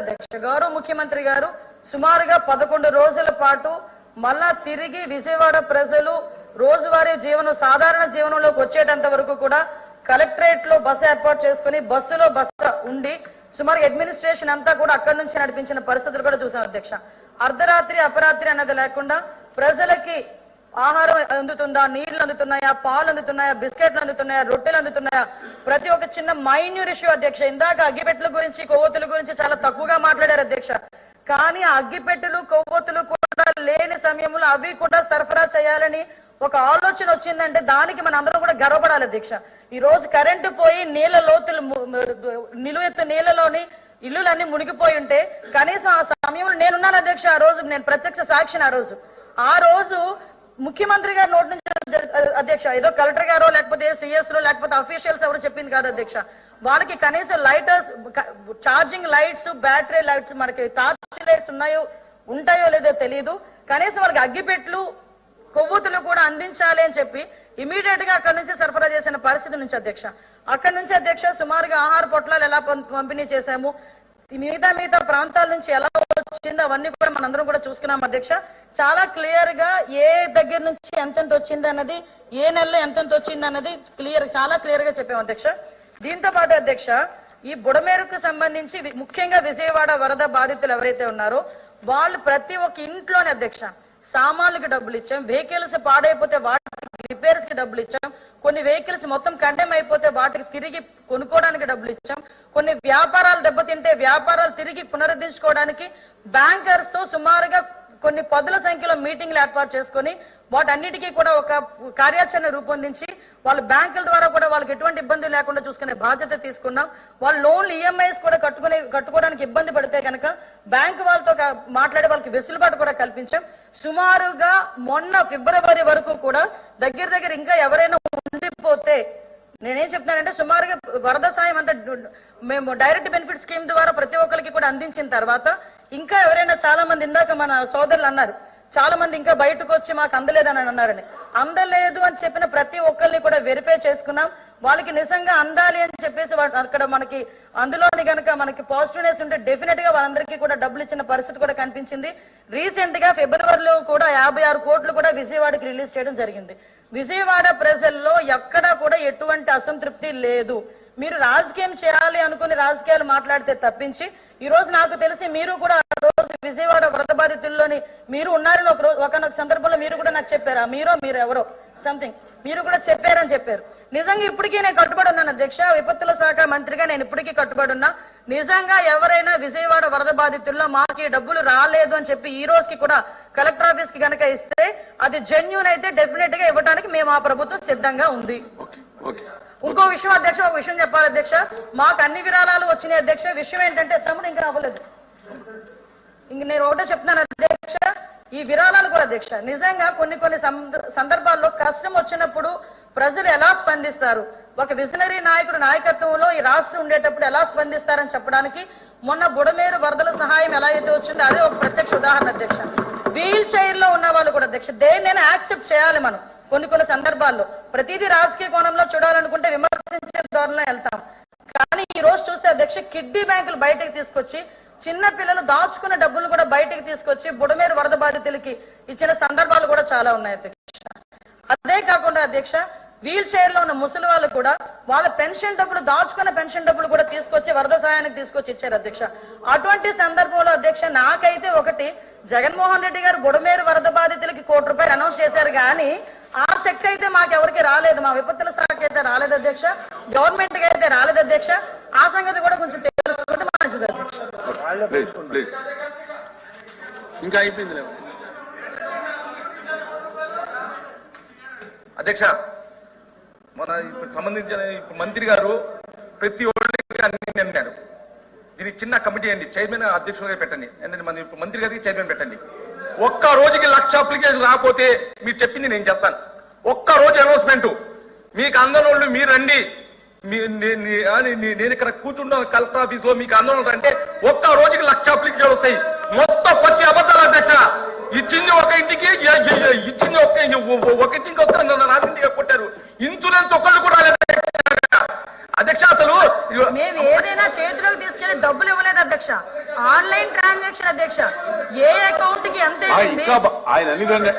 అధ్యక్ష గౌరవ ముఖ్యమంత్రి గారు. సుమారుగా పదకొండు రోజుల పాటు మళ్ళా తిరిగి విజయవాడ ప్రజలు రోజువారీ జీవనం సాధారణ జీవనంలోకి వచ్చేటంత వరకు కూడా కలెక్టరేట్లో బస్సు ఏర్పాటు చేసుకుని బస్సులో బస్సు ఉండి సుమారు అడ్మినిస్ట్రేషన్ అంతా కూడా అక్కడి నుంచి నడిపించిన పరిస్థితులు కూడా చూసాం అధ్యక్ష. అర్ధరాత్రి అపరాత్రి అన్నది లేకుండా ప్రజలకి ఆహారం అందుతుందా? నీళ్ళు అందుతున్నాయా? పాలు అందుతున్నాయా? బిస్కెట్లు అందుతున్నాయా? రొట్టెలు అందుతున్నాయా? ప్రతి ఒక్క చిన్న మైన్యూర్ ఇష్యూ అధ్యక్ష. ఇందాక అగ్గిపెట్టెల గురించి కొవ్వొత్తుల గురించి చాలా తక్కువగా మాట్లాడారు అధ్యక్ష. కానీ అగ్గిపెట్టెలు కొవ్వొత్తులు కూడా లేని సమయంలో అవి కూడా సరఫరా చేయాలని ఒక ఆలోచన వచ్చిందంటే దానికి మన అందరం కూడా గర్వపడాలి అధ్యక్ష. ఈ రోజు కరెంటు పోయి నీళ్ళ లోతులు నిలువెత్తు నీళ్ళలోని ఇల్లులన్నీ మునిగిపోయి ఉంటే కనీసం ఆ సమయంలో నేనున్నాను అధ్యక్ష ఆ రోజు. నేను ప్రత్యక్ష సాక్షిని ఆ రోజు. ఆ రోజు ముఖ్యమంత్రి గారి నోటి నుంచి అధ్యక్ష ఏదో కలెక్టర్ గారో లేకపోతే సిఎస్లో లేకపోతే అఫీషియల్స్ ఎవరు చెప్పింది కాదు అధ్యక్ష. వాళ్ళకి కనీసం lighters charging lights battery lights మనకి టార్చ్ లైట్స్ ఉన్నాయో ఉంటాయో లేదో తెలియదు కనీసం వాళ్ళకి అగ్గిపెట్లు కొవ్వొత్తులు కూడా అందించాలి అని చెప్పి ఇమీడియట్గా అక్కడి నుంచి సరఫరా చేసిన పరిస్థితి నుంచి అధ్యక్ష. అక్కడి నుంచి అధ్యక్ష సుమారుగా ఆహార పొట్లాలు ఎలా పంపిణీ చేశాము? మిగతా మిగతా ప్రాంతాల నుంచి ఎలా వచ్చిందో అవన్నీ కూడా మనందరం కూడా చూసుకున్నాం అధ్యక్ష. చాలా క్లియర్గా ఏ దగ్గర నుంచి ఎంతెంత వచ్చింది అన్నది ఏ నెలలో ఎంతెంత వచ్చింది అన్నది క్లియర్ చాలా క్లియర్గా చెప్పాం అధ్యక్ష. దీంతో పాటు అధ్యక్ష ఈ బుడమేరుకు సంబంధించి ముఖ్యంగా విజయవాడ వరద బాధితులు ఎవరైతే ఉన్నారో వాళ్ళు ప్రతి ఒక్క ఇంట్లోనే అధ్యక్ష సామాన్లకు డబ్బులు ఇచ్చాం వెహికల్స్ పాడైపోతే వాటికి రిపేర్స్కి డబ్బులు ఇచ్చాం. కొన్ని వెహికల్స్ మొత్తం కండెమ్ అయిపోతే వాటికి తిరిగి కొనుక్కోవడానికి డబ్బులు ఇచ్చాం. కొన్ని వ్యాపారాలు దెబ్బతింటే వ్యాపారాలు తిరిగి పునరుద్ధరించుకోవడానికి బ్యాంకర్స్తో సుమారుగా కొన్ని పదుల సంఖ్యలో మీటింగ్లు ఏర్పాటు చేసుకొని వాటన్నిటికీ కూడా ఒక కార్యాచరణ రూపొందించి వాళ్ళు బ్యాంకుల ద్వారా కూడా వాళ్ళకి ఎటువంటి ఇబ్బంది లేకుండా చూసుకునే బాధ్యత తీసుకున్నాం. వాళ్ళు లోన్లు ఈఎంఐస్ కూడా కట్టుకునే కట్టుకోవడానికి ఇబ్బంది పడితే కనుక బ్యాంకు వాళ్ళతో మాట్లాడే వాళ్ళకి వెసులుబాటు కూడా కల్పించాం. సుమారుగా మొన్న ఫిబ్రవరి వరకు కూడా దగ్గర దగ్గర ఇంకా ఎవరైనా ఉండిపోతే నేనేం చెప్తున్నానంటే సుమారుగా వరద సాయం అంతా మేము డైరెక్ట్ బెనిఫిట్ స్కీమ్ ద్వారా ప్రతి ఒక్కరికి కూడా అందించిన తర్వాత ఇంకా ఎవరైనా చాలా మంది ఇందాక మన సోదరులు అన్నారు చాలా మంది ఇంకా బయటకు వచ్చి మాకు అందలేదని అన్నారని అందలేదు అని చెప్పిన ప్రతి ఒక్కరిని కూడా వెరిఫై చేసుకున్నాం. వాళ్ళకి నిజంగా అందాలి అని చెప్పేసి అక్కడ మనకి అందులోని కనుక మనకి పాజిటివ్నెస్ ఉంటే డెఫినెట్గా వాళ్ళందరికీ కూడా డబ్బులు ఇచ్చిన పరిస్థితి కూడా కనిపించింది. రీసెంట్గా ఫిబ్రవరిలో కూడా యాభై ఆరు కోట్లు కూడా విజయవాడకి రిలీజ్ చేయడం జరిగింది. విజయవాడ ప్రజల్లో ఎక్కడా కూడా ఎటువంటి అసంతృప్తి లేదు. మీరు రాజకీయం చేయాలి అనుకుని రాజకీయాలు మాట్లాడితే తప్పించి ఈ రోజు నాకు తెలిసి మీరు కూడా విజయవాడ వరద బాధితుల్లోని మీరు ఉన్నారని ఒక రోజు ఒక సందర్భంలో మీరు కూడా నాకు చెప్పారా? మీరో మీరు ఎవరో సంథింగ్ మీరు కూడా చెప్పారని చెప్పారు. నిజంగా ఇప్పటికీ నేను కట్టుబడి ఉన్నాను. అధ్యక్ష విపత్తుల శాఖ మంత్రిగా నేను ఇప్పటికీ కట్టుబడి ఉన్నా. నిజంగా ఎవరైనా విజయవాడ వరద బాధితుల్లో మాకు డబ్బులు రాలేదు అని చెప్పి ఈ రోజుకి కూడా కలెక్టర్ ఆఫీస్కి గనక ఇస్తే అది జెన్యున్ అయితే డెఫినెట్గా ఇవ్వడానికి మేము ఆ ప్రభుత్వం సిద్ధంగా ఉంది. ఇంకో విషయం అధ్యక్ష ఒక విషయం చెప్పాలి అధ్యక్ష. మాకు అన్ని విరాళాలు వచ్చినాయి అధ్యక్ష. విషయం ఏంటంటే తమ్ముడు ఇంకా అవ్వలేదు. ఇంక నేను ఒకటే చెప్తున్నాను అధ్యక్ష. ఈ విరాళాలు కూడా అధ్యక్ష నిజంగా కొన్ని కొన్ని సంద- సందర్భాల్లో కష్టం వచ్చినప్పుడు ప్రజలు ఎలా స్పందిస్తారు? ఒక విజనరీ నాయకుడు నాయకత్వంలో ఈ రాష్ట్రం ఉండేటప్పుడు ఎలా స్పందిస్తారని చెప్పడానికి మొన్న బుడమేరు వరదల సహాయం ఎలా అయితే వచ్చిందో అదే ఒక ప్రత్యక్ష ఉదాహరణ అధ్యక్ష. వీల్ చైర్లో ఉన్న వాళ్ళు కూడా అధ్యక్ష దేన్నైనా యాక్సెప్ట్ చేయాలి మనం కొన్ని కొన్ని సందర్భాల్లో. ప్రతిదీ రాజకీయ కోణంలో చూడాలనుకుంటే విమర్శించే ధోరణిలో వెళ్తాం. కానీ ఈ రోజు చూస్తే అధ్యక్ష కిడ్నీ బ్యాంకులు బయటకు తీసుకొచ్చి చిన్న పిల్లలు దాచుకున్న డబ్బులు కూడా బయటికి తీసుకొచ్చి బుడమేరు వరద బాధితులకి ఇచ్చిన సందర్భాలు కూడా చాలా ఉన్నాయి అధ్యక్ష. అదే కాకుండా అధ్యక్ష వీల్ చైర్లో ఉన్న ముసలి వాళ్ళు కూడా వాళ్ళ పెన్షన్ డబ్బులు దాచుకున్న పెన్షన్ డబ్బులు కూడా తీసుకొచ్చి వరద సహాయానికి తీసుకొచ్చి ఇచ్చారు అధ్యక్ష. అటువంటి సందర్భంలో అధ్యక్ష నాకైతే ఒకటి జగన్మోహన్ రెడ్డి గారు బుడమేరు వరద బాధితులకి కోటి రూపాయలు అనౌన్స్ చేశారు కానీ ఆ చెక్ అయితే మాకెవరికి రాలేదు. మా విపత్తుల శాఖ అయితే రాలేదు అధ్యక్ష. గవర్నమెంట్కి అయితే రాలేదు అధ్యక్ష. ఆ సంగతి కూడా కొంచెం ప్లీజ్ ప్లీజ్ ఇంకా అయిపోయింది లేవు? అధ్యక్ష మన ఇప్పుడు సంబంధించిన ఇప్పుడు మంత్రి గారు ప్రతి ఒక్కరికి అన్ని అన్నాడు దీనికి చిన్న కమిటీ అండి చైర్మన్ అధ్యక్షులుగా పెట్టండి. ఏంటంటే మన ఇప్పుడు మంత్రి గారికి చైర్మన్ పెట్టండి. ఒక్క రోజుకి లక్ష అప్లికేషన్ రాకపోతే మీరు చెప్పింది నేను చెప్తాను. ఒక్క రోజు అనౌన్స్మెంట్. మీకు అందనోళ్ళు మీరు రండి. నేను ఇక్కడ కూర్చున్నాను కలెక్టర్ ఆఫీస్లో మీకు అందరం అంటే ఒక్క రోజుకి లక్ష అప్లికేషన్ వస్తాయి. మొత్తం పచ్చి అబద్ధాలు అధ్యక్ష ఇచ్చింది ఒక ఇంటికి ఇచ్చింది ఒక ఒక ఇంటికి ఒక రాజంటిగా కొట్టారు. ఇన్సూరెన్స్ ఒకళ్ళు కూడా అధ్యక్ష. అసలు మేము ఏదైనా చేతిలోకి తీసుకెళ్ళి డబ్బులు ఇవ్వలేదు అధ్యక్ష. ఆన్లైన్ ట్రాన్సాక్షన్ అధ్యక్ష. ఏ అకౌంట్కి ఎంత ఆయన